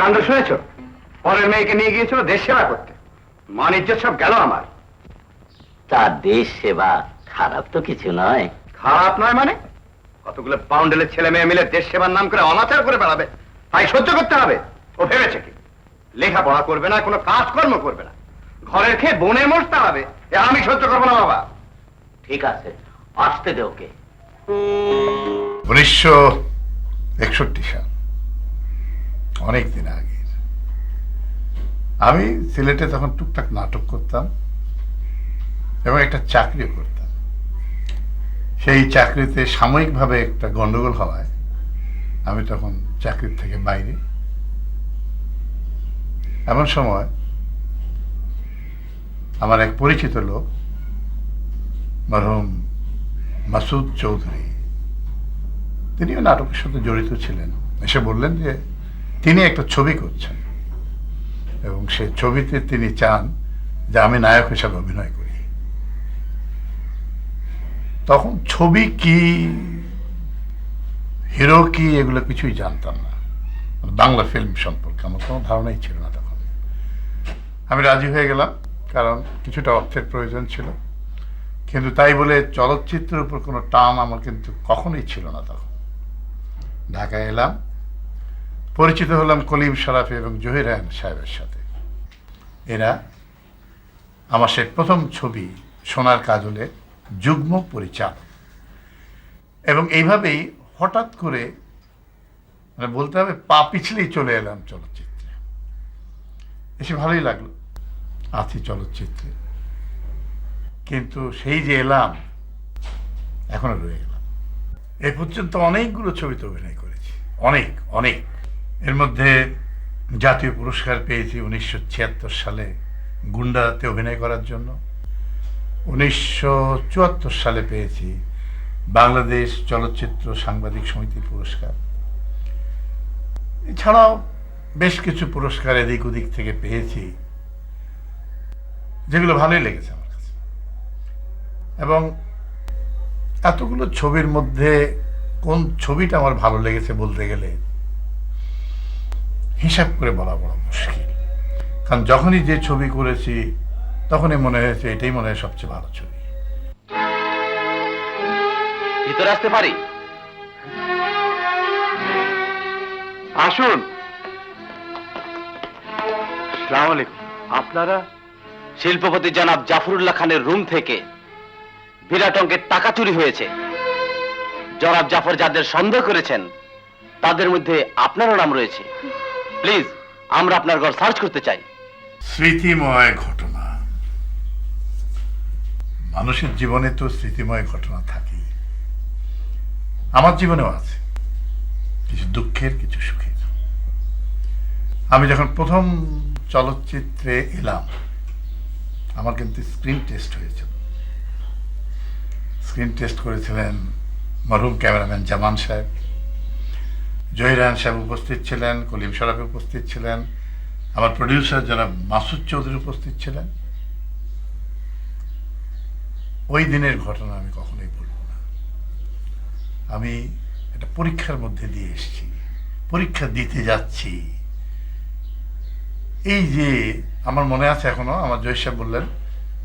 কাণ্ড শুনেছ? পরের মেয়েকে নিয়ে গিয়েছিল দেশ সেবা করতে। মানিজ্য সব গেল আমার। তার দেশ সেবা খারাপ তো কিছু নয়। খারাপ নয় মানে? কতগুলো পাউন্ডেলের ছেলে মেয়ে মিলে দেশ সেবার নাম করে অনাচার করে বেড়াবে। তাই সহ্য করতে হবে। ও ভেবেছে কি? লেখাপড়া করবে না কোনো কাজকর্ম করবে না। ঘরের খেয়ে বনে মরতে হবে এ আমি সহ্য করব না বাবা। ঠিক আছে আসতে দে ওকে। উনিশশো একষট্টি সাল। অনেক দিন আগে। আমি সিলেটে তখন টুকটাক নাটক করতাম এবং একটা চাকরি করতাম। সেই চাকরিতে সাময়িকভাবে একটা গন্ডগোল হওয়ায় আমি তখন চাকরির থেকে বাইরে। এমন সময় আমার এক পরিচিত লোক, মরহুম মাসুদ চৌধুরী, তিনিও নাটকের সাথে জড়িত ছিলেন। এসে বললেন যে তিনি একটা ছবি করছেন। এবং সেই ছবিতে তিনি চান যে আমি নায়ক হিসাবে অভিনয় করি। তখন ছবি কি, হিরো কি, এগুলো কিছুই জানতাম না। বাংলা ফিল্ম সম্পর্কে আমার কোনো ধারণাই ছিল না তখন। আমি রাজি হয়ে গেলাম, কারণ কিছুটা অর্থের প্রয়োজন ছিল। কিন্তু তাই বলে চলচ্চিত্রের উপর কোনো টান আমার কিন্তু কখনোই ছিল না তখন। ঢাকায় এলাম পরিচিত হলাম কলিম শরাফি এবং জহির রায়ন সাহেবের সাথে। এরা আমার সে প্রথম ছবি, সোনার কাজলে যুগ্ম পরিচালক। এবং এইভাবেই হঠাৎ করে মানে বলতে হবে পা পিছলেই চলে এলাম চলচ্চিত্রে। এসে ভালোই লাগল আছি চলচ্চিত্রে। কিন্তু সেই যে এলাম, এখনও রয়ে গেলাম। এ পর্যন্ত অনেকগুলো ছবিতে অভিনয় করেছি। অনেক অনেক। এর মধ্যে জাতীয় পুরস্কার পেয়েছি উনিশশো ছিয়াত্তর সালে গুন্ডাতে অভিনয় করার জন্য। উনিশশো চুয়াত্তর সালে পেয়েছি বাংলাদেশ চলচ্চিত্র সাংবাদিক সমিতির পুরস্কার। এছাড়াও বেশ কিছু পুরস্কার এদিক ওদিক থেকে পেয়েছি, যেগুলো ভালোই লেগেছে আমার কাছে। এবং এতগুলো ছবির মধ্যে কোন ছবিটা আমার ভালো লেগেছে বলতে গেলে হিসাব করে বলা বড় মুশকিল। কারণ যখনই যে ছবি করেছি তখনই মনে হয়েছে এটাই মনে হয় সবচেয়ে ভালো ছবি। ভিতরে আসতে পারি? আসুন। আলাইকুম। আপনারা শিল্পপতি জনাব জাফরুল্লাহ খানের রুম থেকে বিরাট অঙ্কের টাকা চুরি হয়েছে। জনাব জাফর যাদের সন্দেহ করেছেন তাদের মধ্যে আপনারও নাম রয়েছে। প্লিজ, আমরা আপনার ঘর সার্চ করতে চাই। স্মৃতিময় ঘটনা। মানুষের জীবনে তো স্মৃতিময় ঘটনা থাকেই আমার জীবনেও আছে। কিছু দুঃখের, কিছু সুখের। আমি যখন প্রথম চলচ্চিত্রে এলাম, আমার কিন্তু স্ক্রিন টেস্ট হয়েছিল। স্ক্রিন টেস্ট করেছিলেন মরহুম ক্যামেরাম্যান জামান সাহেব। জহিরান সাহেব উপস্থিত ছিলেন, কলিম শরাফ উপস্থিত ছিলেন, আমার প্রডিউসার জনাব মাসুদ চৌধুরী উপস্থিত ছিলেন। ওই দিনের ঘটনা আমি কখনোই বলব না। আমি একটা পরীক্ষার মধ্যে দিয়ে এসেছি, পরীক্ষা দিতে যাচ্ছি। এই যে আমার মনে আছে এখনও, আমার জয় সাহেব বললেন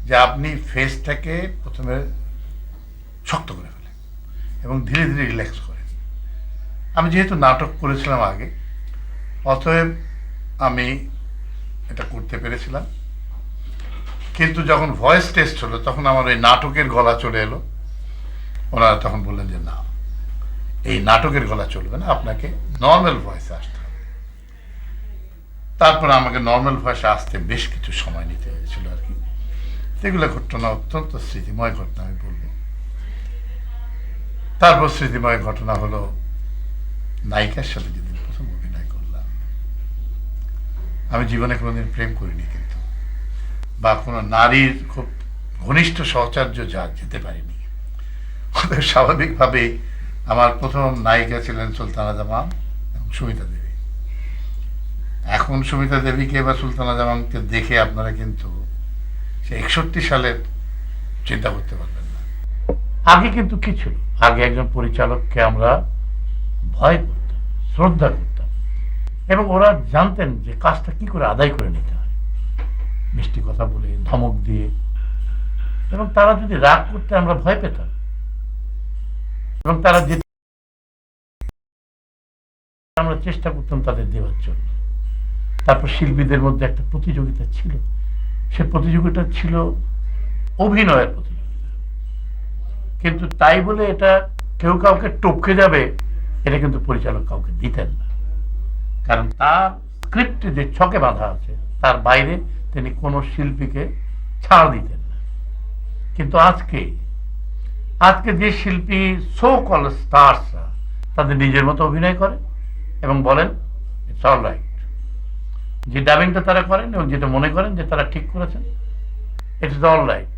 যে আপনি ফেসটাকে প্রথমে শক্ত করে ফেলেন এবং ধীরে ধীরে রিল্যাক্স করেন। আমি যেহেতু নাটক করেছিলাম আগে, অতএব আমি এটা করতে পেরেছিলাম। কিন্তু যখন ভয়েস টেস্ট হলো, তখন আমার ওই নাটকের গলা চলে এলো। ওনারা তখন বললেন যে, না, এই নাটকের গলা চলবে না, আপনাকে নর্মাল ভয়েসে আসতে হবে। তারপর আমাকে নর্মাল ভয়েসে আসতে বেশ কিছু সময় নিতে হয়েছিল আর কি। সেগুলো ঘটনা অত্যন্ত স্মৃতিময় ঘটনা, আমি বলব। তারপর স্মৃতিময় ঘটনা হলো নায়িকার সাথে যেদিন প্রথম অভিনয় করলাম, আমি জীবনে কোনোদিন প্রেম করিনি কিন্তু, বা কোনো নারীর খুব ঘনিষ্ঠ সহচার্য যা যেতে পারিনি। অতএব স্বাভাবিকভাবেই আমার প্রথম নায়িকা ছিলেন সুলতানা জামান এবং সুমিতা দেবী। এখন সুমিতা দেবীকে বা সুলতানা জামানকে দেখে আপনারা কিন্তু সে একষট্টি সালের চিন্তা করতে পারবেন না। আগে কিন্তু কি ছিল? আগে একজন পরিচালককে আমরা ভয় শ্রদ্ধা করতাম এবং ওরা জানতেন যে কাজটা কি করে আদায় করে নিতে হয়। মিষ্টি কথা বলে, ধমক দিয়ে। এবং তারা যদি রাগ করতে আমরা ভয় পেতাম। এবং তারা যে আমরা চেষ্টা করতাম তাদের দেওয়ার জন্য। তারপর শিল্পীদের মধ্যে একটা প্রতিযোগিতা ছিল। সে প্রতিযোগিতা ছিল অভিনয়ের প্রতিযোগিতা। কিন্তু তাই বলে এটা কেউ কাউকে টপকে যাবে এটা কিন্তু পরিচালক কাউকে দিতেন না। কারণ তার স্ক্রিপ্টে যে ছকে বাঁধা আছে, তার বাইরে তিনি কোনো শিল্পীকে ছাড় দিতেন না। কিন্তু আজকে আজকে যে শিল্পী সো কল স্টার্সরা তাদের নিজের মতো অভিনয় করে এবং বলেন ইটস অল রাইট যে ডাবিংটা তারা করেন এবং যেটা মনে করেন যে তারা ঠিক করেছেন ইটস অল রাইট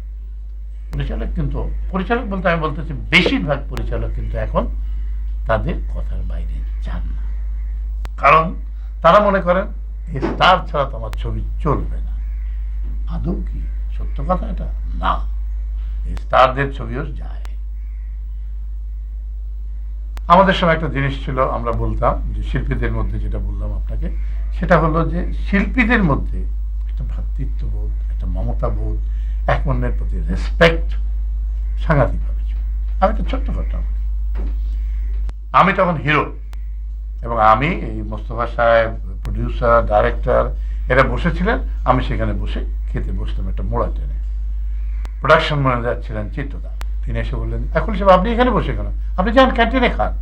পরিচালক কিন্তু, পরিচালক বলতে আমি বলতেছি, বেশিরভাগ পরিচালক কিন্তু এখন তাদের কথার বাইরে যান না। কারণ তারা মনে করেন এই স্টার ছাড়া তোমার ছবি চলবে না। আদৌ কি সত্য কথা এটা? না। এই স্টারদের ছবিও যায়। আমাদের সময় একটা জিনিস ছিল, আমরা বলতাম যে শিল্পীদের মধ্যে যেটা বললাম আপনাকে, সেটা হলো যে শিল্পীদের মধ্যে একটা ভ্রাতৃত্ববোধ, একটা মমতাবোধ, এক অন্যের প্রতি রেসপেক্ট সাংঘাতিকভাবে আমি একটা ছোট্ট ঘটনা। আমি তখন হিরো। এবং আমি এই মোস্তফা সাহেব প্রডিউসার ডাইরেক্টর এরা বসেছিলেন, আমি সেখানে বসে খেতে বসলাম একটা মোড়া ট্রেনে প্রোডাকশন ম্যানেজার ছিলেন চিত্তদা তিনি এসে বললেন এখন সাহেব, আপনি এখানে বসে কেন? আপনি যান ক্যান্টিনে খান।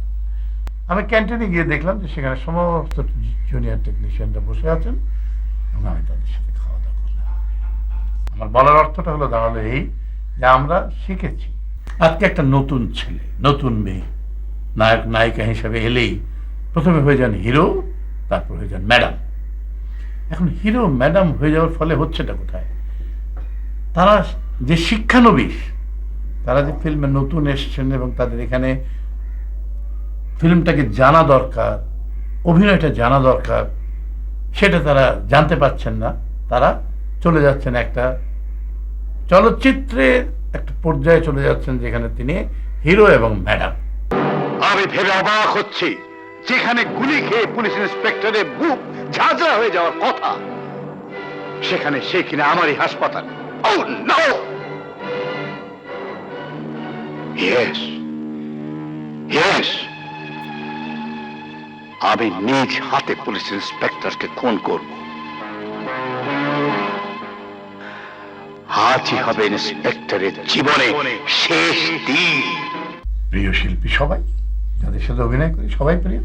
আমি ক্যান্টিনে গিয়ে দেখলাম যে সেখানে সমস্ত জুনিয়র টেকনিশিয়ানরা বসে আছেন এবং আমি তাদের সাথে খাওয়া দাওয়া করলাম। আমার বলার অর্থটা হলো, তাহলে এই যে আমরা শিখেছি, আজকে একটা নতুন ছেলে, নতুন মেয়ে নায়ক, নায়িকা হিসাবে এলেই প্রথমে হয়ে যান হিরো, তারপর হয়ে যান ম্যাডাম। এখন হিরো, ম্যাডাম হয়ে যাওয়ার ফলে হচ্ছেটা কোথায়? তারা যে শিক্ষানবিশ, তারা যে ফিল্মে নতুন এসছেন এবং তাদের এখানে ফিল্মটাকে জানা দরকার, অভিনয়টা জানা দরকার, সেটা তারা জানতে পারছেন না। তারা চলে যাচ্ছেন একটা চলচ্চিত্রের একটা পর্যায়ে চলে যাচ্ছেন যেখানে তিনি হিরো এবং ম্যাডাম। আমি ভেবে অবাক হচ্ছি। যেখানে গুলি খেয়ে পুলিশ ইন্সপেক্টরের বুক ঝাঁঝরা হয়ে যাওয়ার কথা, সেখানে সে কিনা আমারই হাসপাতাল। আমি নিজ হাতে পুলিশ ইন্সপেক্টরকে খুন করব। আজই হবে ইন্সপেক্টরের জীবনে শেষ দিন। প্রিয় শিল্পী সবাই যাদের সাথে অভিনয় করি সবাই প্রিয়।